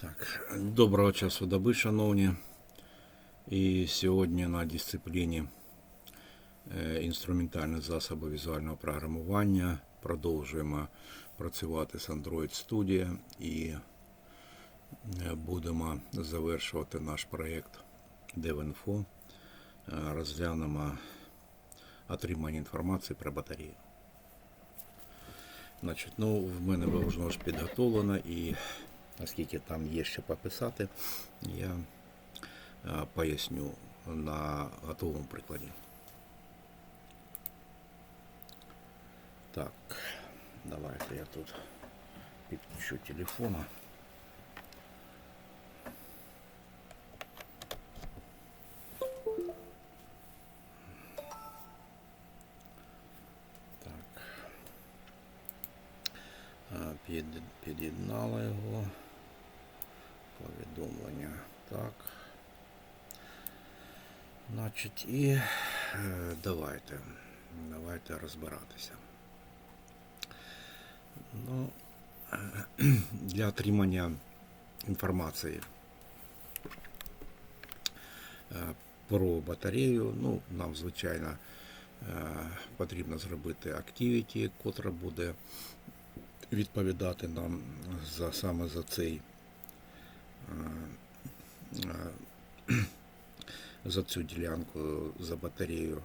Так, доброго часу доби, шановні. І сьогодні на дисципліні е, інструментальні засоби візуального програмування продовжуємо працювати з Android Studio і е, будемо завершувати наш проєкт DevInfo. Е, Розглянемо отримання інформації про батарею. Значить, ну, в мене ж підготовлено і оскільки там є ще пописати, я поясню на готовому прикладі. Так, давайте я тут підключу телефона. Так. Під'єднала його. Повідомлення. Так. Значить, і е, давайте. Давайте розбиратися. Ну, для отримання інформації е, про батарею, ну, нам, звичайно, е, потрібно зробити activity, котра буде відповідати нам за саме за цей за цю ділянку, за батарею.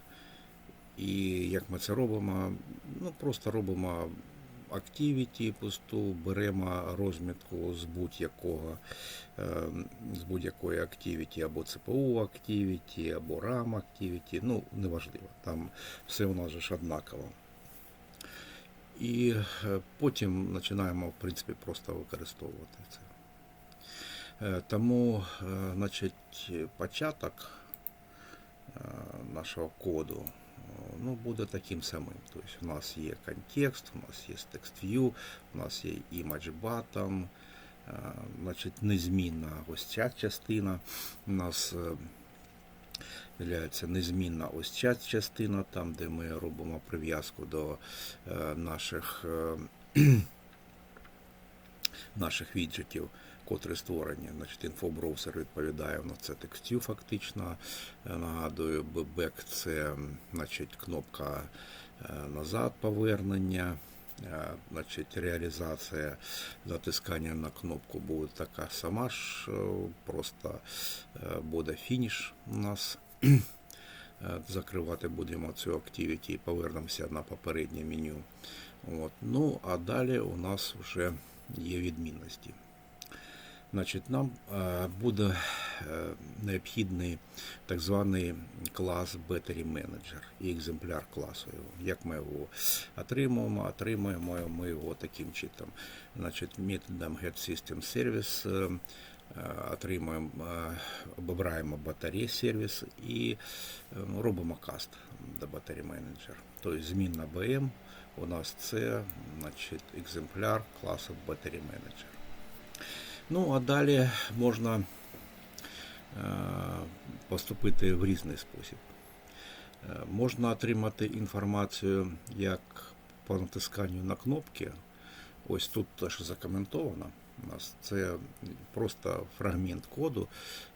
І як ми це робимо? Ну, просто робимо activity пусту, беремо розмітку з будь-якого е, з будь-якої activity, або CPU activity, або RAM activity, ну, неважливо. Там все у нас ж однаково. І е, потім починаємо, в принципі, просто використовувати це. Е, Тому, е, значить, початок е, нашого коду ну, буде таким самим. Тобто у нас є контекст, у нас є TextView, у нас є image button, значить, незмінна ось ця частина. У нас являється незмінна ось ця частина, там, де ми робимо прив'язку до наших, наших віджитів, котрі створені. Значить, інфобраузер відповідає на це текстів фактично. Е, Нагадую, бек це значить, кнопка е, назад повернення. Е, Значить, реалізація затискання на кнопку буде така сама ж, просто буде фініш у нас. Закривати будемо цю activity і повернемося на попереднє меню. От. Ну, а далі у нас вже є відмінності. Значить, нам е, буде е, необхідний так званий клас Battery Manager і екземпляр класу його. Як ми його отримуємо? Отримуємо ми його таким чином. Значить, методом GetSystemService е, е, отримуємо, обираємо батареї сервіс і робимо каст до Battery Manager. Тобто змінна BM у нас це значить, екземпляр класу Battery Manager. Ну, а далі можна е, поступити в різний спосіб. Е, Можна отримати інформацію як по натисканню на кнопки. Ось тут теж закоментовано. У нас це просто фрагмент коду,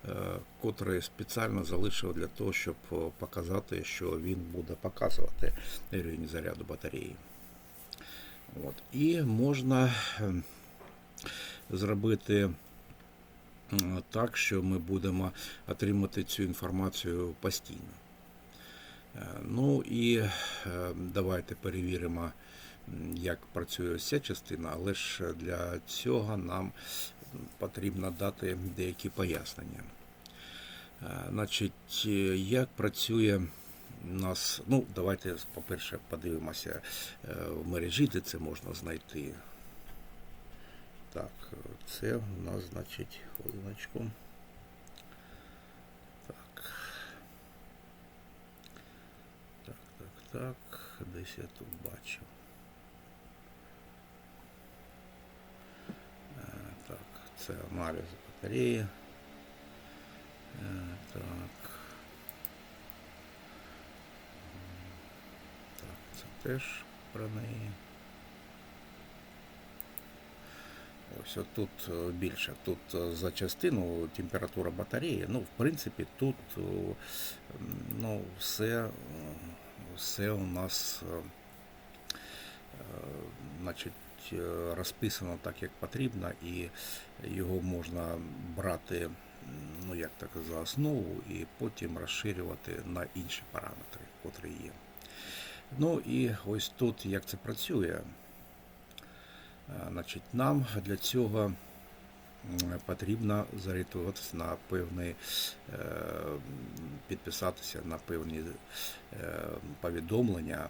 е, котрий спеціально залишив для того, щоб показати, що він буде показувати рівень заряду батареї. От. І можна зробити е, так, що ми будемо отримати цю інформацію постійно. Е, Ну і е, давайте перевіримо, як працює ця частина, але ж для цього нам потрібно дати деякі пояснення. Значить, як працює у нас, ну, давайте, по-перше, подивимося в мережі, де це можна знайти. Так, це у нас, значить, хвилиночку. Так. Так, так, так. Десь я тут бачив. Е, Так, це аналіз батареї. Е, Так. Так, це теж про неї. Ось тут е, більше. Тут е, за частину температура батареї. Ну, в принципі, тут е, ну, все, все у нас значить, розписано так, як потрібно, і його можна брати ну, як так, за основу і потім розширювати на інші параметри, котрі є. Ну і ось тут як це працює. Е, Значить, нам для цього потрібно зареєструватися на певний, е, підписатися на певні е, повідомлення,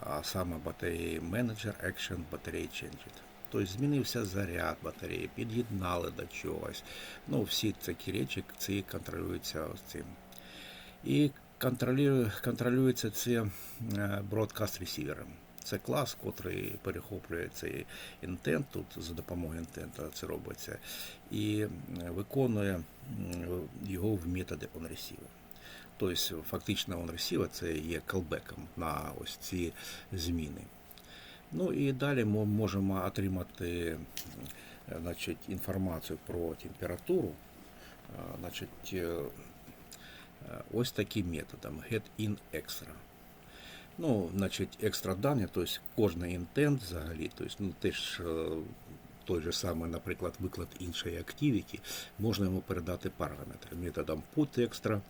а саме батареї Manager Action Battery Changed. Тобто змінився заряд батареї, під'єднали до чогось. Ну, всі такі речі ці контролюються ось цим. І контролюється це бродкаст ресівером. Це клас, котрий перехоплює цей інтент, тут за допомогою інтента це робиться, і е, виконує його в методи OnReceiver. Тобто, фактично OnReceiver це є колбеком на ось ці зміни. Ну і далі ми можемо отримати е, значить, інформацію про температуру. Е, Значить, ось таким методом get in extra. Ну, значить, екстра дані, тобто кожний інтент взагалі, тобто, ну, теж е, той же самий, наприклад, виклад іншої activity, можна йому передати параметри методом put extra,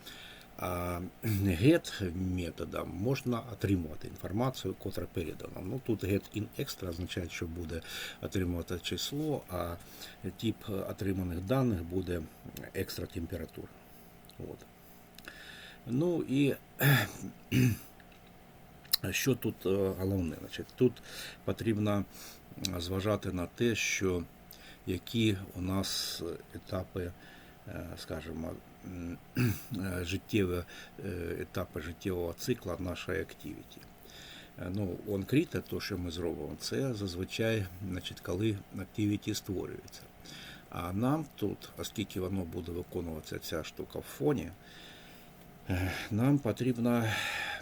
а get методом можна отримувати інформацію, котра передана. Ну, тут get in extra означає, що буде отримувати число, а тип отриманих даних буде екстра температура. От. Ну і що тут е, головне? Значить, тут потрібно е, зважати на те, що які у нас етапи, е, скажімо, життєві етапи життєвого цикла нашої активіті. Ну, онкріте, то, що ми зробимо, це зазвичай, значить, коли активіті створюється. А нам тут, оскільки воно буде виконуватися ця штука в фоні, нам потрібно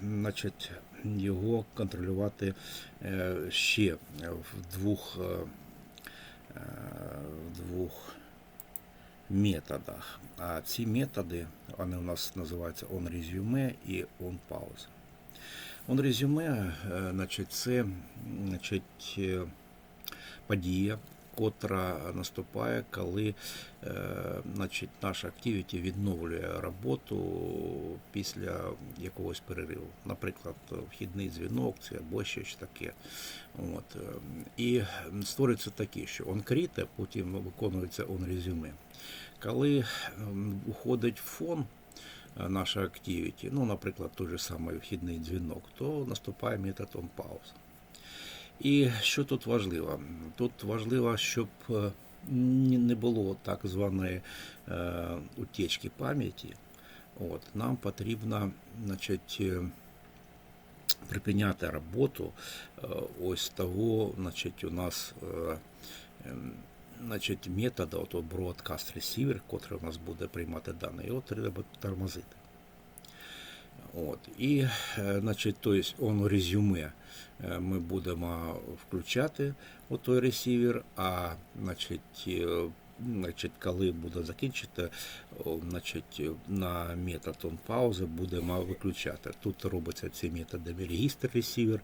значить, його контролювати е, ще в двох, е, е, в двох методах. А ці методи, вони у нас називаються onResume і onPause. OnResume, е, значить, це значить, подія, котра наступає, коли е, значить, наша активіті відновлює роботу після якогось перериву. Наприклад, вхідний дзвінок це або щось таке. От. е, І створюється таке, що онкріте, потім виконується онрезюме. Коли ем, уходить фон, е, наша активіті, ну, наприклад, той же самий вхідний дзвінок, то наступає метод on pause. І що тут важливо? Тут важливо, щоб е, не було так званої е, утечки пам'яті. От, нам потрібно значить, е, припиняти роботу ось того, значить, у нас ем, значить, метода, ото broadcast receiver, котрий у нас буде приймати дані, його треба тормозити. От. І, е, значить, то есть, он резюме е, ми будемо включати у той ресівер, а значить, е, значить, коли буде закінчити, значить, на метод on паузи будемо виключати. Тут робиться ці методами регістр ресівер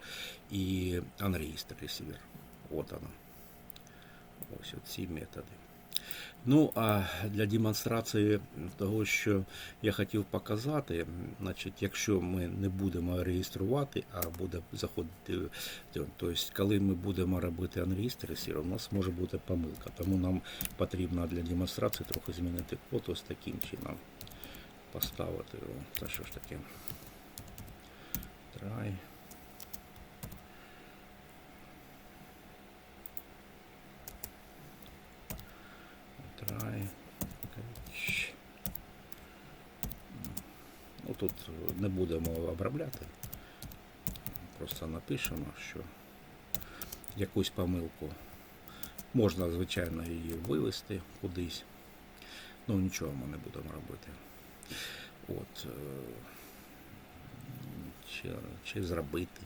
і unregister ресівер. От воно. Ось ці методи. Ну, а для демонстрації того, що я хотів показати, значить, якщо ми не будемо реєструвати, а буде заходити, тобто, коли ми будемо робити анреєстрацію, у нас може бути помилка. Тому нам потрібно для демонстрації трохи змінити код ось таким чином. Поставити його. Це що ж таке? Try. Ну, тут не будемо обробляти. Просто напишемо, що якусь помилку можна, звичайно, її вивести кудись. Ну, нічого ми не будемо робити. От, е, чи, чи зробити.